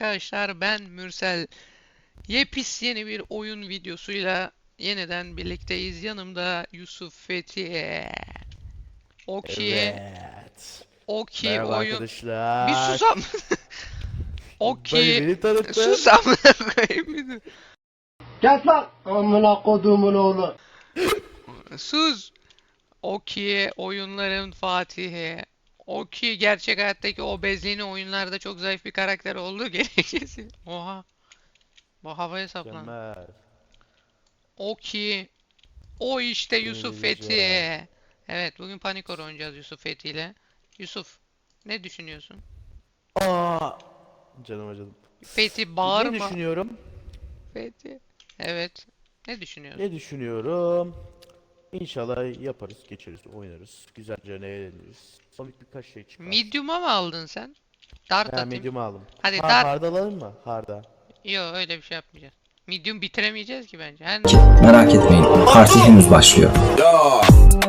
Arkadaşlar. Ben Mürsel. Yepis yeni bir oyun videosuyla yeniden birlikteyiz. Yanımda Yusuf Fethi. Oki. Evet. Oki Merhaba oyun. arkadaşlar. Bir susam. Oki. beni tanıttı. Sus amına koyayım bir dur. Gel lan amına kodumun oğlu. Sus. Oki oyunların Fatihi. Oki gerçek hayattaki o bezliğini oyunlarda çok zayıf bir karakter olduğu gerekçesi. Oha. Bu havaya saplan. Mükemmel. Oki. O işte Yusuf Güzel. Fethi. Evet bugün Panikor oynayacağız Yusuf Fethi ile. Yusuf ne düşünüyorsun? Aa. Canım acıdım. Fethi Ne bağırma. düşünüyorum? Fethi. Evet. Ne düşünüyorsun? Ne düşünüyorum? İnşallah yaparız, geçeriz, oynarız. Güzelce eğleniriz. Komik birkaç şey çıkar. Medium'a mı aldın sen? Dart Ha, atayım. medium aldım. Hadi ha, dart. Hard alalım mı? Harda. Yok öyle bir şey yapmayacağız. Medium bitiremeyeceğiz ki bence. Her Merak etmeyin, parti henüz başlıyor. Ya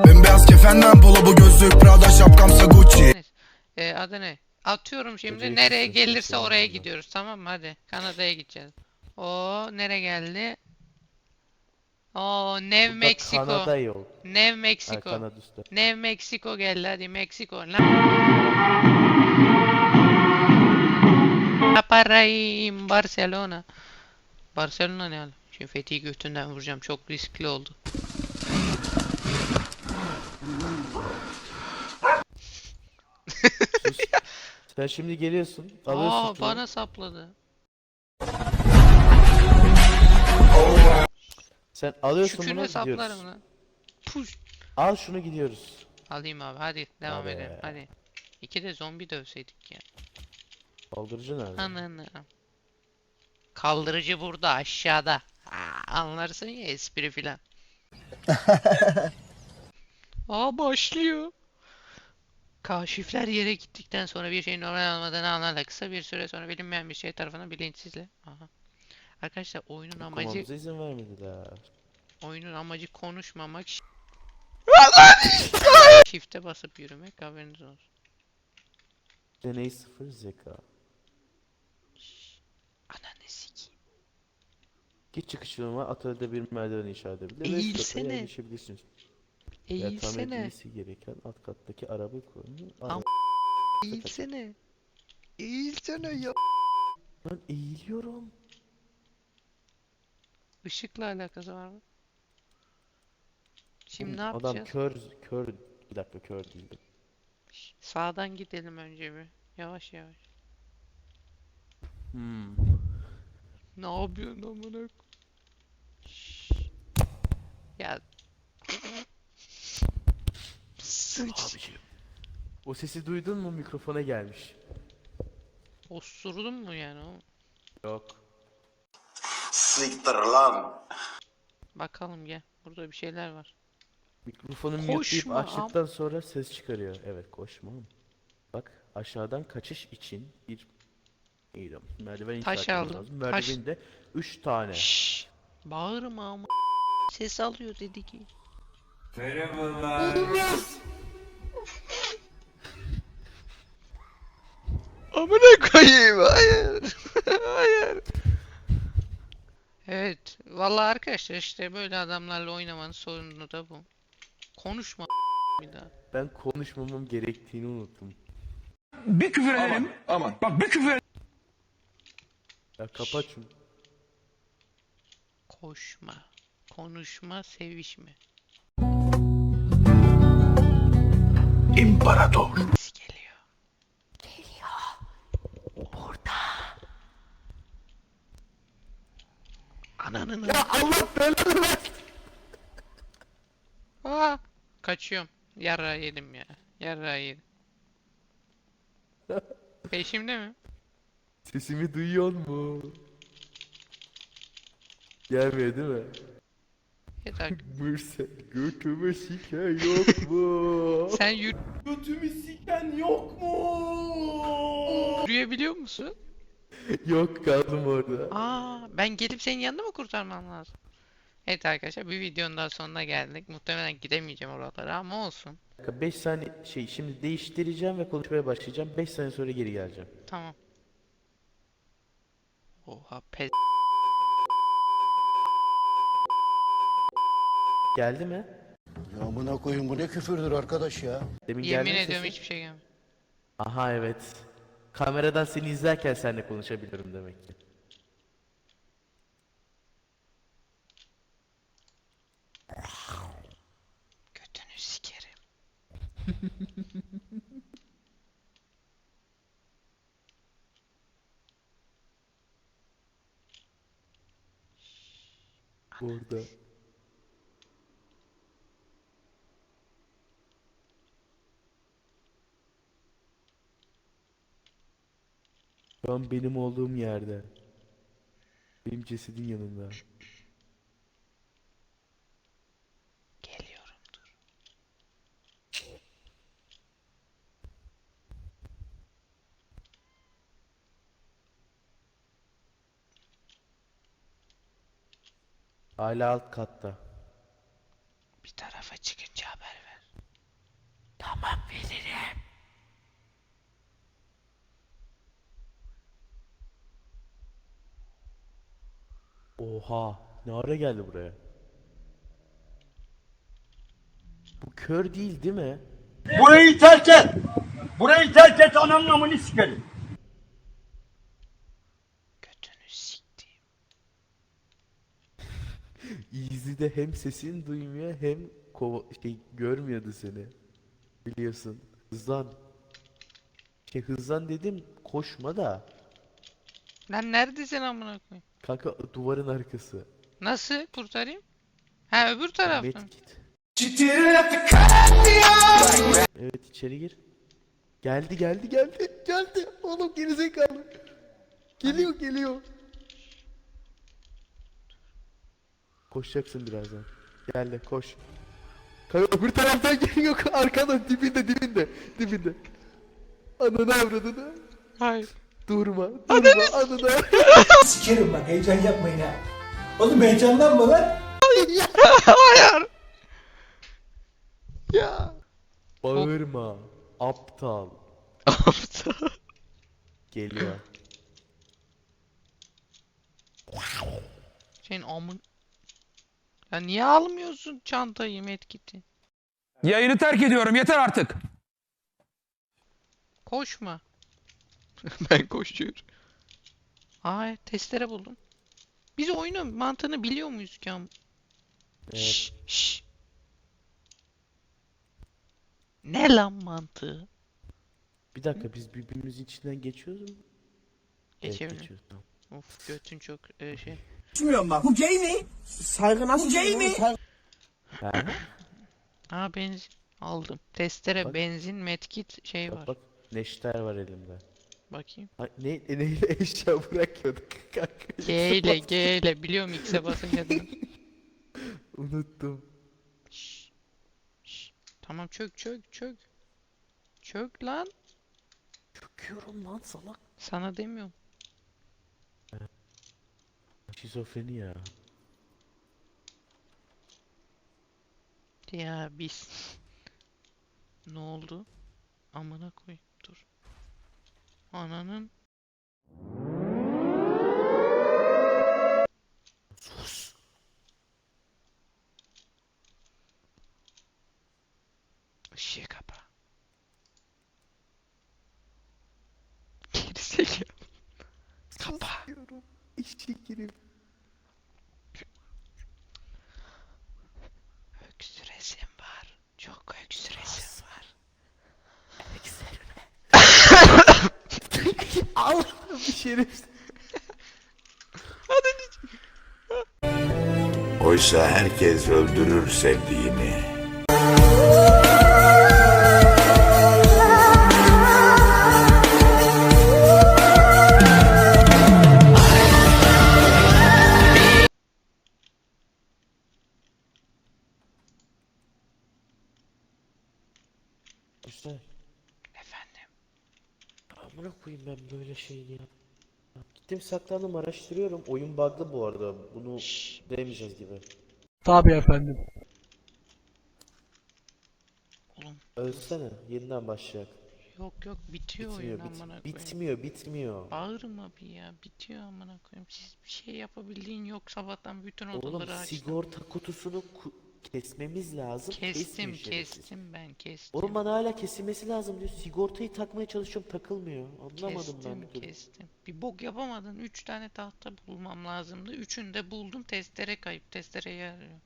Bembeyaz kefenden polo bu gözlük Prada şapkamsa Gucci. Ee, adı ne? Atıyorum şimdi. Geceyi Nereye gelirse oraya gidiyoruz. Tamam mı? Hadi. Kanada'ya gideceğiz. O nere geldi? O New Burada Mexico. Kanada yok. New Ha, Mexico. Kanada üstü. New Mexico geldi hadi Meksiko. La La Barcelona. Barcelona ne ala? Şimdi Fethi'yi götünden vuracağım. Çok riskli oldu. Sen şimdi geliyorsun. Alıyorsun Aa bana sapladı. Sen alıyorsun bunu gidiyoruz. lan. Puş. Al şunu gidiyoruz. Alayım abi hadi devam Hadi. edelim hadi. İki de zombi dövseydik ya. Kaldırıcı nerede? Ananı. Kaldırıcı burada aşağıda. Aa, anlarsın ya espri filan. Aa başlıyor. Kaşifler yere gittikten sonra bir şeyin normal olmadığını anlarlar. Kısa bir süre sonra bilinmeyen bir şey tarafından bilinçsizle. Aha. Arkadaşlar oyunun amacı Okumamıza izin vermediler. oyunun amacı konuşmamak. Shift'e basıp yürümek haberiniz olsun. Deney sıfır zeka. Ananı sikeyim. Git çıkışıma atölyede bir merdiven inşa edebilir. ve Eğilsene. sırtla yerleşebilirsiniz. Eğilsene. edilmesi gereken alt kattaki araba konumu. Am- Eğilsene. Eğilsene ya. Ben eğiliyorum. Işıkla alakası var mı? Şimdi ne Oğlum, yapacağız? Adam kör, kör. Bir dakika kör değildi. Şş, Sağdan gidelim önce bir. Yavaş yavaş. Hmm. Ne yapıyorsun amına koy- Şşş. Ya. Sıç. Abiciğim. O sesi duydun mu mikrofona gelmiş. Osurdun mu yani o? Yok. Siktir lan Bakalım gel. Burada bir şeyler var. Mikrofonu muteleyip Koşma am- açtıktan sonra ses çıkarıyor. Evet koşma. Bak aşağıdan kaçış için bir İyi merdiven inşa Taş etmemiz aldım, lazım. taş. Merdiveninde 3 tane. Şşş. Bağırma ama. Ses alıyor dedi ki. Amına koyayım hayır. hayır. Evet. Vallahi arkadaşlar işte böyle adamlarla oynamanın sorunu da bu. Konuşma bir daha. Ben konuşmamam gerektiğini unuttum. Bir küfür ederim. Aman. Bak bir küfür Ya kapat şunu. Koşma. Konuşma, sevişme. İmparator. Ses geliyor. Geliyor. Burada. Ananın Ya Allah belanı Aa, kaçıyorum. Yarra yedim ya. Yarra yedim. Peşimde mi? Sesimi duyuyor mu? Gelmiyor değil mi? Yeter. Mürsel götümü siken yok mu? Sen yürü- götümü siken yok mu? yürüyebiliyor musun? yok kaldım orada. Aa, ben gelip senin yanına mı kurtarmam lazım? Evet arkadaşlar bir videonun daha sonuna geldik. Muhtemelen gidemeyeceğim oralara ama olsun. 5 saniye şey şimdi değiştireceğim ve konuşmaya başlayacağım. 5 saniye sonra geri geleceğim. Tamam. Oha pez. Geldi mi? Ya amına koyun bu ne küfürdür arkadaş ya. Demin Yemin mi ediyorum sesi? hiçbir şey gelmedi. Aha evet. Kameradan seni izlerken seninle konuşabilirim demek ki. Burada. Şu an benim olduğum yerde. Benim cesedin yanında. Hala alt katta. Bir tarafa çıkınca haber ver. Tamam veririm. Oha, ne ara geldi buraya? Bu kör değil değil mi? Burayı terk et. Burayı terk et ananın amını sikerim. Easy'de hem sesini duymuyor hem kova şey görmüyordu seni. Biliyorsun. Hızlan. Şey hızlan dedim koşma da. Lan neredesin amına koyayım? Kanka duvarın arkası. Nasıl kurtarayım? Ha öbür taraftan. Medkit. Evet içeri gir. Geldi geldi geldi geldi. Oğlum gerizekalı. Geliyor geliyor. Koşacaksın birazdan. Geldi koş. Kanka öbür taraftan geliyor arkadan dibinde dibinde dibinde. Ananı avradını. Hayır. Durma durma ananı. Sikerim bak heyecan yapmayın ha. Oğlum heyecanlanma lan. Hayır. Ya. Bağırma. Aptal. Aptal. Geliyor. Senin amın... Ya niye almıyorsun çantayı medkiti? Yayını terk ediyorum yeter artık. Koşma. ben koşuyorum. Aa testere buldum. Biz oyunun mantığını biliyor muyuz ki am? Evet. Şş, şş. Ne lan mantığı? Bir dakika biz birbirimizin içinden geçiyoruz mu? Evet, Geçebilirim. geçiyoruz, tamam. Of götün çok e, şey. Bilmiyorum bak. Bu gay mi? Saygı nasıl Bu gay mi? Ha? Aa benzin aldım. Testere, Bak. benzin, medkit şey Bak var. bak neşter var elimde. Bakayım. Ha, ne, e, neyle eşya bırakıyorduk kanka? G ile G ile biliyorum X'e basınca. Unuttum. Şş, şş. Tamam çök çök çök. Çök lan. Çöküyorum lan salak. Sana demiyorum. Şizofreni ya. Ya biz. Ne oldu? Amına koy. Dur. Ananın. Sus. Işığı kapa. Gerizekalı. Kapa. Diyorum. İşçi girip. Öksüresim var. Çok öksüresim var. Al şerif. Oysa herkes öldürür sevdiğini. Güzel. Efendim. Amına koyayım ben böyle şeyini ya. Gittim saklandım araştırıyorum. Oyun bug'lı bu arada. Bunu demeyeceğiz gibi. Tabii efendim. Oğlum Ölsene. Yeniden başlayacak. Yok yok bitiyor oyun Bitmiyor, bit- amına koyayım. bitmiyor, bitmiyor. Bağırma bir ya bitiyor amına koyayım. Siz bir şey yapabildiğin yok sabahtan bütün Oğlum odaları açtın. sigorta kutusunu ku- kesmemiz lazım. Kestim kesmiyor şerefsiz. kestim ben kestim. Oğlum bana hala kesilmesi lazım diyor. Sigortayı takmaya çalışıyorum takılmıyor. Anlamadım ben Kestim bir türlü. kestim. Bir bok yapamadın. Üç tane tahta bulmam lazımdı. Üçünü de buldum. Testere kayıp. Testereye arıyor.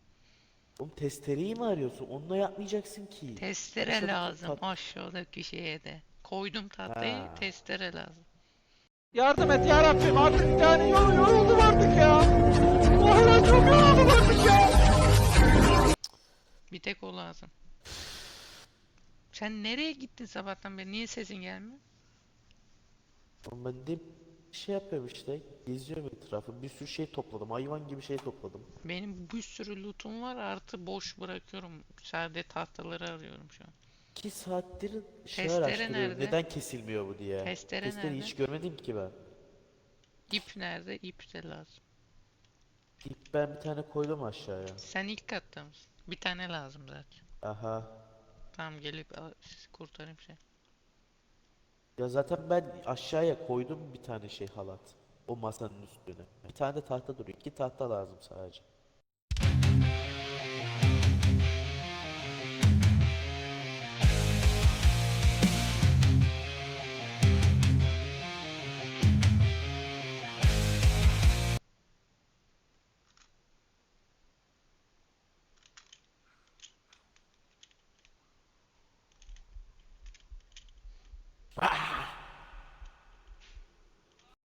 Oğlum testereyi mi arıyorsun? Onunla yapmayacaksın ki. Testere Aşağıdaki lazım tat- aşağıdaki şeye de. Koydum tahtayı. Ha. Testere lazım. Yardım et ya Rabbim artık yani yor yoruldum artık ya. Vallahi çok yoruldum artık ya. Bir tek o lazım. Sen nereye gittin sabahtan beri? Niye sesin gelmiyor? Oğlum ben de şey yapıyorum işte. Geziyorum etrafı. Bir sürü şey topladım. Hayvan gibi şey topladım. Benim bir sürü lootum var artı boş bırakıyorum. Sadece tahtaları arıyorum şu an. 2 saattir şey Testere araştırıyorum. nerede? Neden kesilmiyor bu diye. Testere Testereyi nerede? hiç görmedim ki ben. İp nerede? İp de lazım. İlk ben bir tane koydum aşağıya. Sen ilk katta mısın? Bir tane lazım zaten. Aha. Tamam gelip al- kurtarayım şey. Ya zaten ben aşağıya koydum bir tane şey halat. O masanın üstüne. Bir tane de tahta duruyor. İki tahta lazım sadece.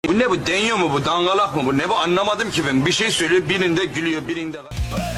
Bu ne bu deniyor mu bu dangalak mı bu ne bu anlamadım ki ben bir şey söylüyor birinde gülüyor birinde Dur.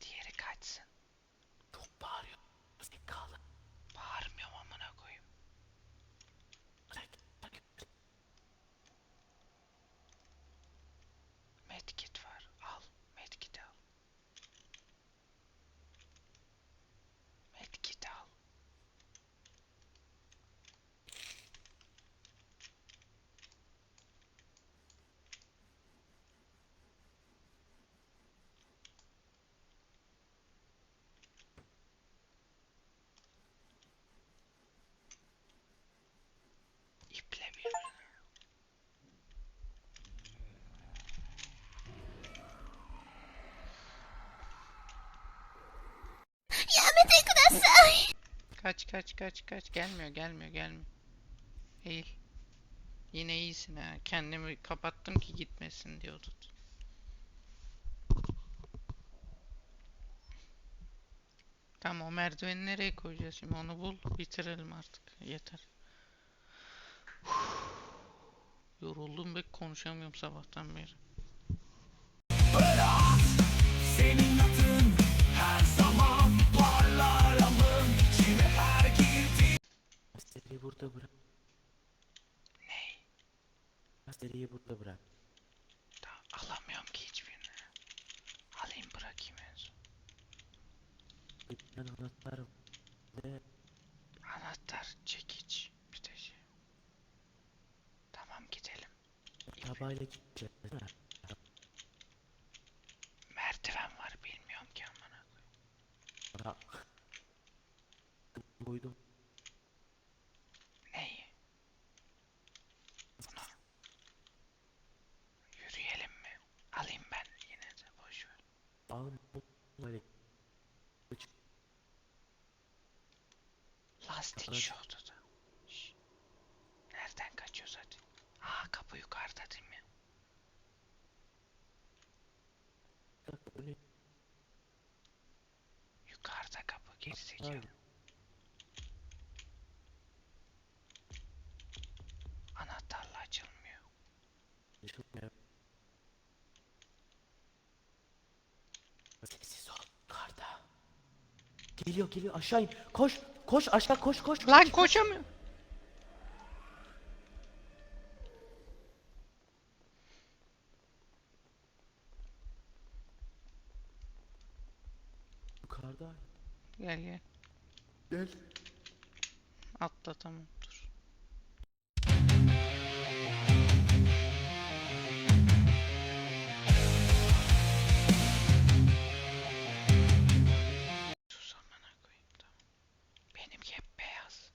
Diğeri kaçsın. Çok bağırıyor. Zekalı. Bağırmıyorum amına koyayım. Medkit var. Al. Medkit al. Medkit al. İple birbirine. Kaç kaç kaç kaç gelmiyor gelmiyor gelmiyor. Eğil. Yine iyisin ha. Kendimi kapattım ki gitmesin tut. Tamam o merdiveni nereye koyacağız şimdi onu bul bitirelim artık yeter. Yoruldum be konuşamıyorum sabahtan beri. Masteriyi burada bırak. Ney? Masteriyi burada bırak. Alamıyorum ki hiçbirini. Alayım bırakayım en son. Ben anahtarım. Ve... Anahtar, çekiç, bir de şey. Tamam gidelim. Tabayla gideceğiz. Merdiven var bilmiyorum ki amına koyayım. Koydum. Açılmıyor. Sessiz ol. Karda. Geliyor geliyor aşağı in. Koş. Koş aşağı koş koş. Lan koşamıyorum. Yukarıda. Gel gel. Gel. Atla tamam Benimki hep beyaz.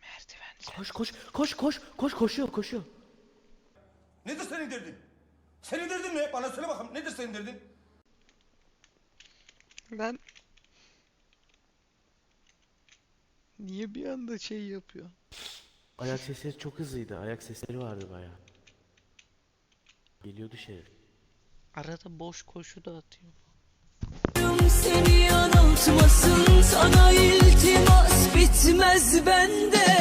Merdiven sen. Koş koş koş koş koş koşuyor koşuyor. Nedir senin derdin? Senin derdin ne? Bana söyle bakalım nedir senin derdin? Ben Niye bir anda şey yapıyor? Ayak sesleri çok hızlıydı. Ayak sesleri vardı baya. Geliyordu şey. Arada boş koşu da atıyor. Seni yanıltmasın sana iltimas bitmez bende.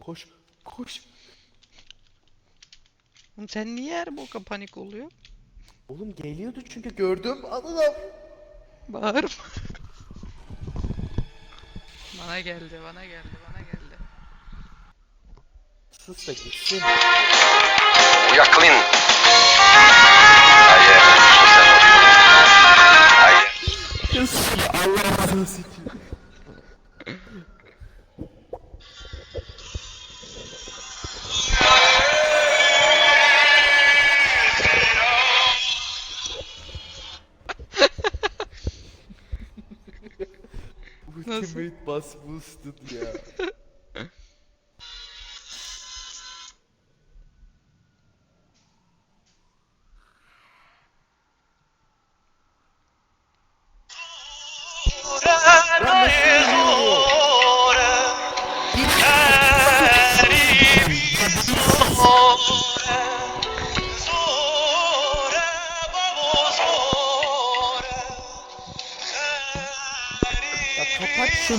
Koş koş. Oğlum sen niye her boka panik oluyor? Oğlum geliyordu çünkü gördüm. Anladım. Bağırma. bana geldi, bana geldi, bana geldi. Sus da gitsin. We are clean. Bass Boosted. Ya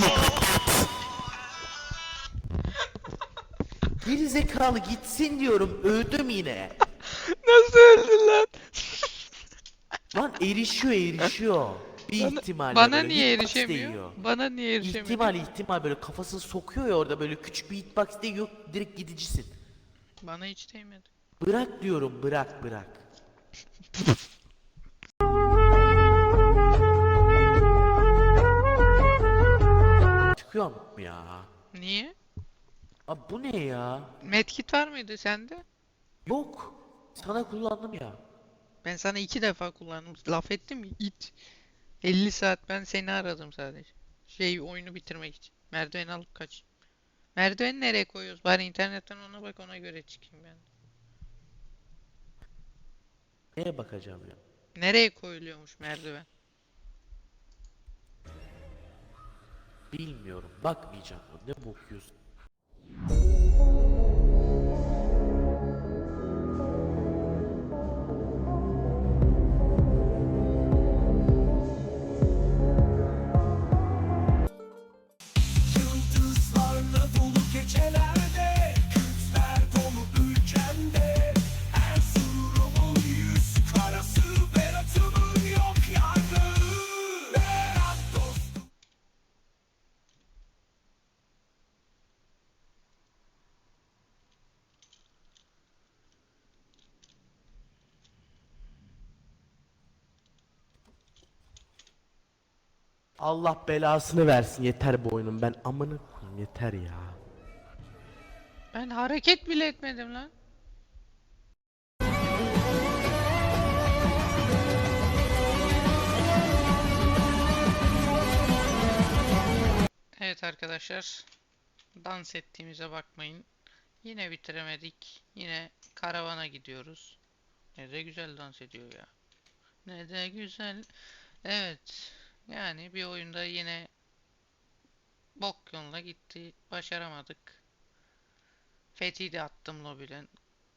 şunu kapat. Geri zekalı gitsin diyorum. Öldüm yine. Nasıl öldün lan? Lan erişiyor erişiyor. Bir Bana, ihtimalle bana böyle niye erişemiyor? Bana niye erişemiyor? İhtimal ihtimal böyle kafasını sokuyor ya orada böyle küçük bir hitbox değiyor direkt gidicisin. Bana hiç değmedi. Bırak diyorum bırak bırak. Çıkıyorum ya. Niye? Abi bu ne ya? Medkit var mıydı sende? Yok. Sana kullandım ya. Ben sana iki defa kullandım. Laf ettim mi? İt. 50 saat ben seni aradım sadece. Şey oyunu bitirmek için. Merdiven alıp kaç. Merdiveni nereye koyuyoruz? Bari internetten ona bak ona göre çıkayım ben. Neye bakacağım ya? Nereye koyuluyormuş merdiven? Bilmiyorum. Bakmayacağım. Ne bakıyorsun? Allah belasını versin yeter bu oyunun ben amını koyayım yeter ya. Ben hareket bile etmedim lan. Evet arkadaşlar. Dans ettiğimize bakmayın. Yine bitiremedik. Yine karavana gidiyoruz. Ne de güzel dans ediyor ya. Ne de güzel. Evet. Yani bir oyunda yine bok yoluna gitti. Başaramadık. Fethi de attım lobiden.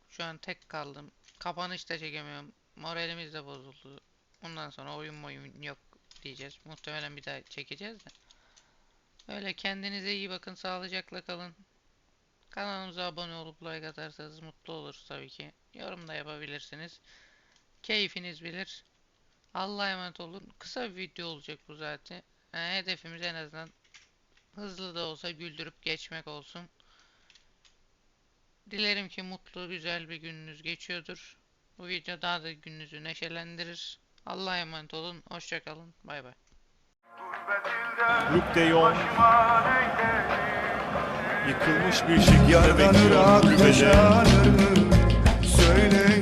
Şu an tek kaldım. Kapanış da çekemiyorum. Moralimiz de bozuldu. Ondan sonra oyun oyun yok diyeceğiz. Muhtemelen bir daha çekeceğiz de. Öyle kendinize iyi bakın. Sağlıcakla kalın. Kanalımıza abone olup like atarsanız mutlu oluruz tabii ki. Yorum da yapabilirsiniz. Keyfiniz bilir. Allah'a emanet olun. Kısa bir video olacak bu zaten. Yani hedefimiz en azından hızlı da olsa güldürüp geçmek olsun. Dilerim ki mutlu, güzel bir gününüz geçiyordur. Bu video daha da gününüzü neşelendirir. Allah'a emanet olun. Hoşçakalın. Bay bay. Luke de Jong yıkılmış bir şekilde bekliyor ırak kulübede. yaşanır mı? Söyle